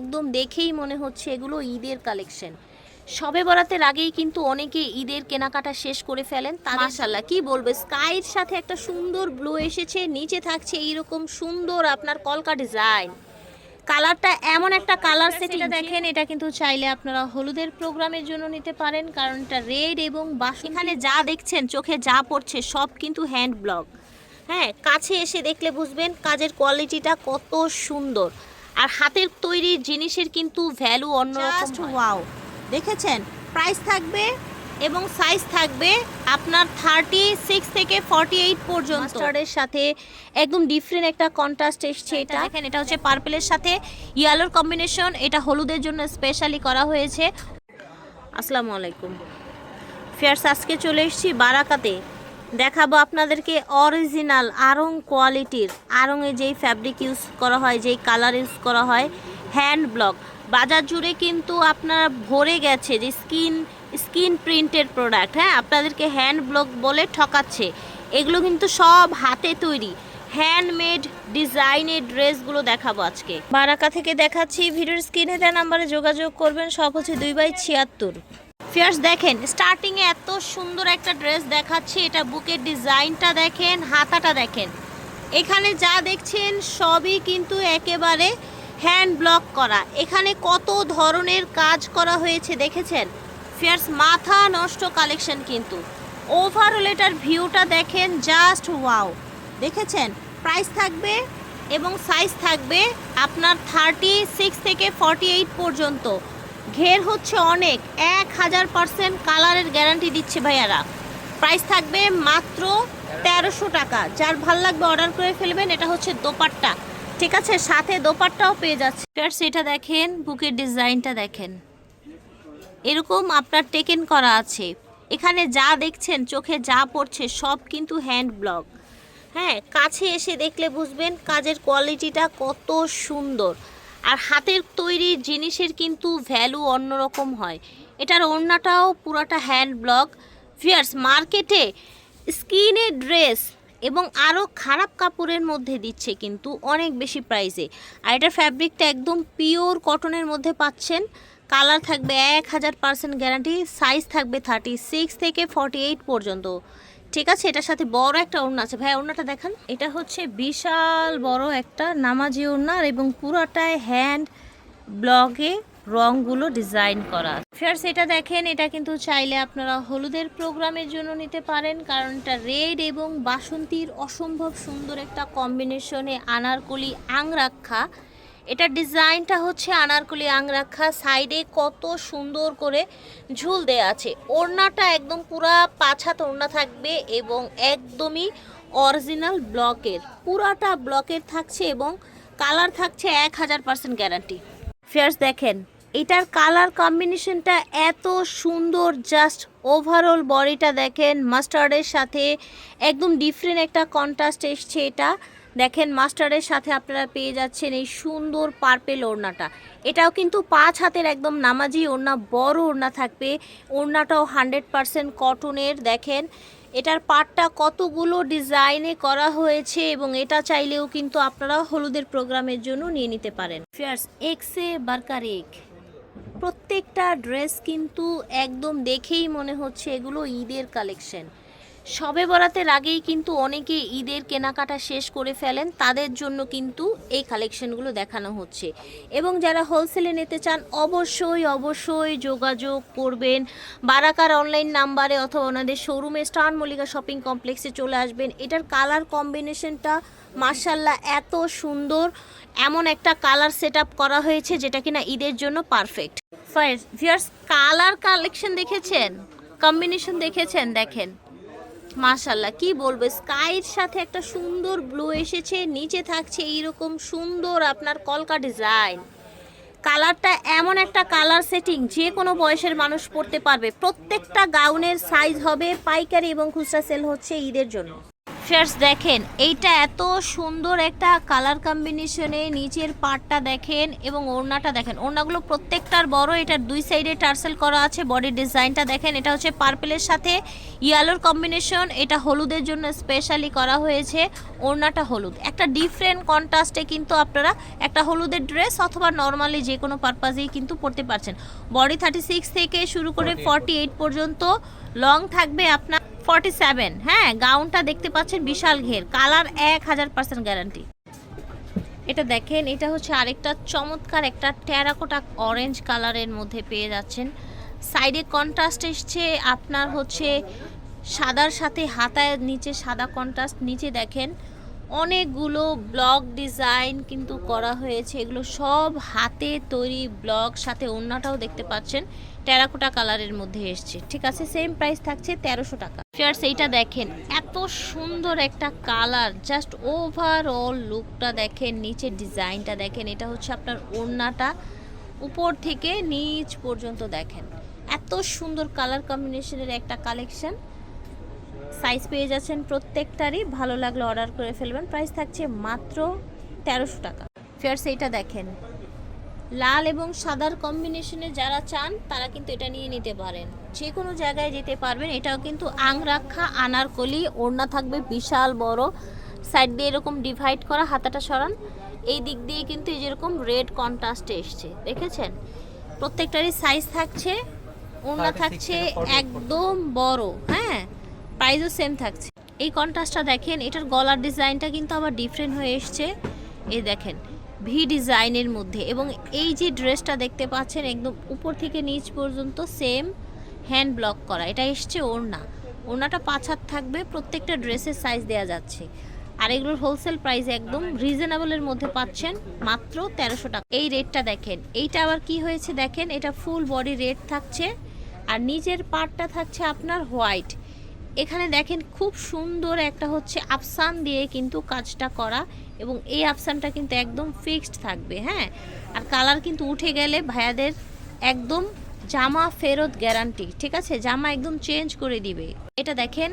একদম দেখেই মনে হচ্ছে এগুলো ঈদের কালেকশন। সবে বরাতের আগেই কিন্তু অনেকে ঈদের কেনাকাটা শেষ করে ফেলেন। মাশাল্লাহ কি বলব? স্কাইয়ের সাথে একটা সুন্দর ব্লু এসেছে নিচে থাকছে এইরকম সুন্দর আপনার কলকা ডিজাইন। কালারটা এমন একটা কালার সেট এটা দেখেন এটা কিন্তু চাইলে আপনারা হলুদের প্রোগ্রামের জন্য নিতে পারেন কারণ এটা রেড এবং বাস এখানে যা দেখছেন চোখে যা পড়ছে সব কিন্তু হ্যান্ড ব্লক হ্যাঁ কাছে এসে দেখলে বুঝবেন কাজের কোয়ালিটিটা কত সুন্দর। আর হাতের তৈরি জিনিসের কিন্তু ভ্যালু অন্যরকম ওয়াও দেখেছেন? প্রাইস থাকবে এবং সাইজ থাকবে আপনার থার্টি সিক্স থেকে ফর্টি এইট পর্যন্ত। মাস্টার্ডের সাথে একদম ডিফারেন্ট একটা কন্ট্রাস্ট এসছে এটা। দেখেন এটা হচ্ছে পার্পেলের সাথে ইয়েলোর কম্বিনেশন এটা হলুদের জন্য স্পেশালি করা হয়েছে। আসসালামু আলাইকুম। ফেয়ার্স আজকে চলে এসেছি বারাকাতে। দেখাবো আপনাদেরকে অরিজিনাল আরং কোয়ালিটির আরংয়ে যেই ফ্যাব্রিক ইউজ করা হয়, যেই কালার ইউজ করা হয় হ্যান্ড ব্লক বাজার জুড়ে কিন্তু আপনারা ভরে গেছে যে স্কিন স্কিন প্রিন্টেড প্রোডাক্ট হ্যাঁ? আপনাদেরকে হ্যান্ড ব্লক বলে ঠকাচ্ছে। এগুলো কিন্তু সব হাতে তৈরি। হ্যান্ডমেড ডিজাইনের ড্রেসগুলো দেখাবো আজকে। বারাকা থেকে দেখাচ্ছি, ভিডিওর স্ক্রিনে দেওয়া নাম্বারে যোগাযোগ করবেন সব হচ্ছে দুই বাই ছিয়াত্তর। ফিয়ার্স দেখেন স্টার্টিং এ এত সুন্দর একটা ড্রেস দেখাচ্ছি, এটা বুকের ডিজাইনটা দেখেন, হাতাটা দেখেন। এখানে যা দেখছেন, সবই কিন্তু একেবারে হ্যান্ড ব্লক করা। এখানে কত ধরনের কাজ করা হয়েছে, দেখেছেন? ফিয়ার্স মাথা নষ্ট কালেকশন কিন্তু। ওভারঅল এটার ভিউটা দেখেন জাস্ট ওয়াও দেখেছেন? প্রাইস থাকবে এবং সাইজ থাকবে আপনার থার্টি সিক্স থেকে ফর্টি এইট পর্যন্ত। ঘের হচ্ছে অনেক। এক হাজার পার্সেন্ট কালারের গ্যারান্টি দিচ্ছে ভাইয়ারা। প্রাইস থাকবে মাত্র তেরোশো টাকা। যার ভালো লাগবে অর্ডার করে ফেলবেন, এটা হচ্ছে দোপাট্টা। ঠিক আছে, সাথে দোপাট্টাও পেয়ে যাচ্ছে। সেটা দেখেন, বুকের ডিজাইনটা দেখেন। এরকম আপনার টেকেন করা আছে। এখানে যা দেখছেন, চোখে যা পড়ছে, সব কিন্তু হ্যান্ড ব্লক হ্যাঁ কাছে এসে দেখলে বুঝবেন কাজের কোয়ালিটিটা কত সুন্দর। আর হাতের তৈরি জিনিসের কিন্তু ভ্যালু অন্যরকম হয়। এটার ওড়নাটাও পুরোটা হ্যান্ড ব্লক ভিয়ার্স মার্কেটে স্কিনের ড্রেস এবং আরও খারাপ কাপড়ের মধ্যে দিচ্ছে কিন্তু অনেক বেশি প্রাইসে আর এটার ফ্যাব্রিকটা একদম পিওর কটনের মধ্যে পাচ্ছেন। কালার থাকবে এক হাজার পার্সেন্ট গ্যারান্টি সাইজ থাকবে থার্টি সিক্স থেকে ফর্টি এইট পর্যন্ত। ঠিক আছে, এটার সাথে বড় একটা ওড়না আছে। ভাই, ওড়নাটা দেখান। এটা হচ্ছে বিশাল বড় একটা নামাজি ওড়না এবং পুরোটায় হ্যান্ড ব্লগে রংগুলো ডিজাইন করা ফেয়ার্স এটা দেখেন, এটা কিন্তু চাইলে আপনারা হলুদের প্রোগ্রামের জন্য নিতে পারেন কারণ এটা রেড এবং বাসন্তীর অসম্ভব সুন্দর একটা কম্বিনেশনে আনারকলি আংরাক্ষা এটার ডিজাইনটা হচ্ছে আনারকলি আংরাক্ষা সাইডে কত সুন্দর করে ঝুল দেয়া আছে। ওড়নাটা একদম পুরা হাত ওড়না থাকবে এবং একদমই অরিজিনাল ব্লকের। পুরাটা ব্লকের থাকছে এবং কালার থাকছে এক হাজার পার্সেন্ট গ্যারান্টি। ফেয়ার্স, দেখেন, এটার কালার কম্বিনেশনটা এত সুন্দর, জাস্ট ওভারঅল বডিটা দেখেন, মাস্টার্ডের সাথে একদম ডিফারেন্ট একটা কন্ট্রাস্ট এসছে এটা। দেখেন মাস্টারের সাথে আপনারা পেয়ে যাচ্ছেন এই সুন্দর পার্পেল ওড়নাটা। এটাও কিন্তু পাঁচ হাতের একদম নামাজি ওড়না, বড় ওড়না থাকবে। ওড়নাটাও হান্ড্রেড পারসেন্ট কটনের দেখেন। এটার পাটটা কতগুলো ডিজাইনে করা হয়েছে এবং এটা চাইলেও কিন্তু আপনারা হলুদের প্রোগ্রামের জন্য নিয়ে নিতে পারেন। ফিয়ার্স, এক্সে বার্কার এক। প্রত্যেকটা ড্রেস কিন্তু একদম দেখেই মনে হচ্ছে এগুলো ঈদের কালেকশন। সবে বরাতের আগেই কিন্তু অনেকে ঈদের কেনাকাটা শেষ করে ফেলেন, তাদের জন্য কিন্তু এই কালেকশনগুলো দেখানো হচ্ছে। এবং যারা হোলসেলে নিতে চান, অবশ্যই অবশ্যই যোগাযোগ করবেন। বারাকার অনলাইন নাম্বারে অথবা ওনাদের শোরুমে স্টার মল্লিকা শপিং কমপ্লেক্সে চলে আসবেন। এটার কালার কম্বিনেশনটা মার্শাল্লাহ এত সুন্দর। এমন একটা কালার সেট করা হয়েছে যেটা কিনা ঈদের জন্য পারফেক্ট ভিয়ার্স কালার কালেকশন দেখেছেন? কম্বিনেশন দেখেছেন? দেখেন। মাশাল্লাহ কি বলব স্কাইয়ের সাথে একটা সুন্দর ব্লু এসেছে, নিচে থাকছে এইরকম সুন্দর আপনার কলকা ডিজাইন কালারটা এমন একটা কালার সেটিং যে কোনো বয়সের মানুষ পড়তে পারবে। প্রত্যেকটা গাউনের সাইজ হবে পাইকারি এবং খুচরা সেল হচ্ছে ঈদের জন্য। ফিয়ার্স দেখেন এইটা এত সুন্দর একটা কালার কম্বিনেশনে নিচের পার্টটা দেখেন এবং ওড়নাটা দেখেন। ওড়নাগুলো প্রত্যেকটার বড় এটার দুই সাইডে টার্সেল করা আছে বডির ডিজাইনটা দেখেন এটা হচ্ছে পার্পেলের সাথে ইয়েলোর কম্বিনেশন এটা হলুদের জন্য স্পেশালি করা হয়েছে ওড়নাটা হলুদ। একটা ডিফারেন্ট কন্ট্রাস্টে কিন্তু আপনারা একটা হলুদের ড্রেস অথবা নর্মালি যে কোনো পারপাজেই কিন্তু পরতে পারছেন। বডি থার্টি সিক্স থেকে শুরু করে ফর্টি এইট পর্যন্ত লং থাকবে আপনার ফর্টি সেভেন হ্যাঁ গাউনটা দেখতে পাচ্ছেন বিশাল ঘের। কালার এক হাজার পার্সেন্ট গ্যারান্টি এটা দেখেন, এটা হচ্ছে আরেকটা চমৎকার একটা টেরাকোটা অরেঞ্জ কালারের মধ্যে পেয়ে যাচ্ছেন। সাইডে কন্ট্রাস্ট এসছে, আপনার হচ্ছে সাদার সাথে, হাতায় নিচে সাদা কন্ট্রাস্ট নিচে দেখেন। অনেকগুলো ব্লক ডিজাইন কিন্তু করা হয়েছে। এগুলো সব হাতে তৈরি ব্লক সাথে ওড়নাটাও দেখতে পাচ্ছেন। টেরাকোটা কালারের মধ্যে এসছে। ঠিক আছে সেম প্রাইস থাকছে তেরোশো টাকা। ফিয়ার্স এইটা দেখেন, এত সুন্দর একটা কালার। জাস্ট ওভারঅল লুকটা দেখেন, নিচের ডিজাইনটা দেখেন, এটা হচ্ছে আপনার ওড়নাটা। উপর থেকে নিচ পর্যন্ত দেখেন। এত সুন্দর কালার কম্বিনেশনের একটা কালেকশন সাইজ পেয়ে যাচ্ছেন প্রত্যেকটারই। ভালো লাগলে অর্ডার করে ফেলবেন। প্রাইস থাকছে মাত্র তেরোশো টাকা। ফেয়ার্স এইটা দেখেন। লাল এবং সাদার কম্বিনেশনে যারা চান তারা কিন্তু এটা নিয়ে নিতে পারেন। যে কোনো জায়গায় যেতে পারবেন। এটাও কিন্তু আংরাক্ষা আনারকলি ওড়না থাকবে বিশাল বড়। সাইড দিয়ে এরকম ডিভাইড করা হাতাটা সরান। এই দিক দিয়ে কিন্তু এই যেরকম রেড কন্ট্রাস্টে এসছে। দেখেছেন? প্রত্যেকটারই সাইজ থাকছে। ওড়না থাকছে একদম বড়। হ্যাঁ? প্রাইসও সেম থাকছে। এই কন্ট্রাস্টটা দেখেন, এটার গলার ডিজাইনটা কিন্তু আবার ডিফারেন্ট হয়ে এসছে। এই দেখেন ভি ডিজাইনের মধ্যে এবং এই যে ড্রেসটা দেখতে পাচ্ছেন, একদম উপর থেকে নিচ পর্যন্ত সেম হ্যান্ড ব্লক করা। এটা এসছে ওড়না। ওড়নাটা পাঁচ হাত থাকবে, প্রত্যেকটা ড্রেসের সাইজ দেওয়া যাচ্ছে। আর এগুলোর হোলসেল প্রাইস একদম রিজনেবলের মধ্যে পাচ্ছেন, মাত্র তেরোশো টাকা। এই রেটটা দেখেন, এইটা আবার কি হয়েছে দেখেন, এটা ফুল বডি রেট থাকছে। আর নিচের পার্টটা থাকছে আপনার হোয়াইট এখানে দেখেন খুব সুন্দর একটা হচ্ছে আফসান দিয়ে কিন্তু কাজটা করা এবং এই আফসানটা কিন্তু একদম ফিক্সড থাকবে হ্যাঁ? আর কালার কিন্তু উঠে গেলে ভাইয়াদের একদম জামা ফেরত গ্যারান্টি, ঠিক আছে? জামা একদম চেঞ্জ করে দিবে। এটা দেখেন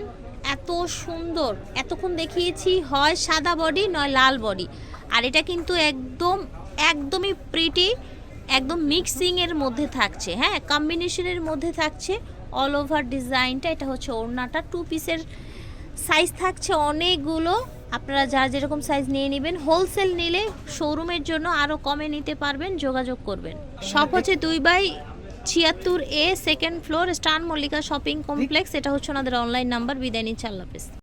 এত সুন্দর, এতক্ষণ দেখিয়েছি হয় সাদা বডি নয় লাল বডি। আর এটা কিন্তু একদম, একদমই প্রিটি একদম মিক্সিংয়ের মধ্যে থাকছে হ্যাঁ? কম্বিনেশনের মধ্যে থাকছে। অল ওভার ডিজাইনটা এটা হচ্ছে ওড়নাটা। টু পিসের সাইজ থাকছে অনেকগুলো। আপনারা যার যেরকম সাইজ নিয়ে নেবেন হোলসেল নিলে শোরুমের জন্য আরও কমে নিতে পারবেন, যোগাযোগ করবেন। সব হচ্ছে দুই বাই ছিয়াত্তর এ সেকেন্ড ফ্লোর স্টান মল্লিকা শপিং কমপ্লেক্স এটা হচ্ছে ওনাদের অনলাইন নাম্বার বিদায় নিচ্ছে, আল্লাহ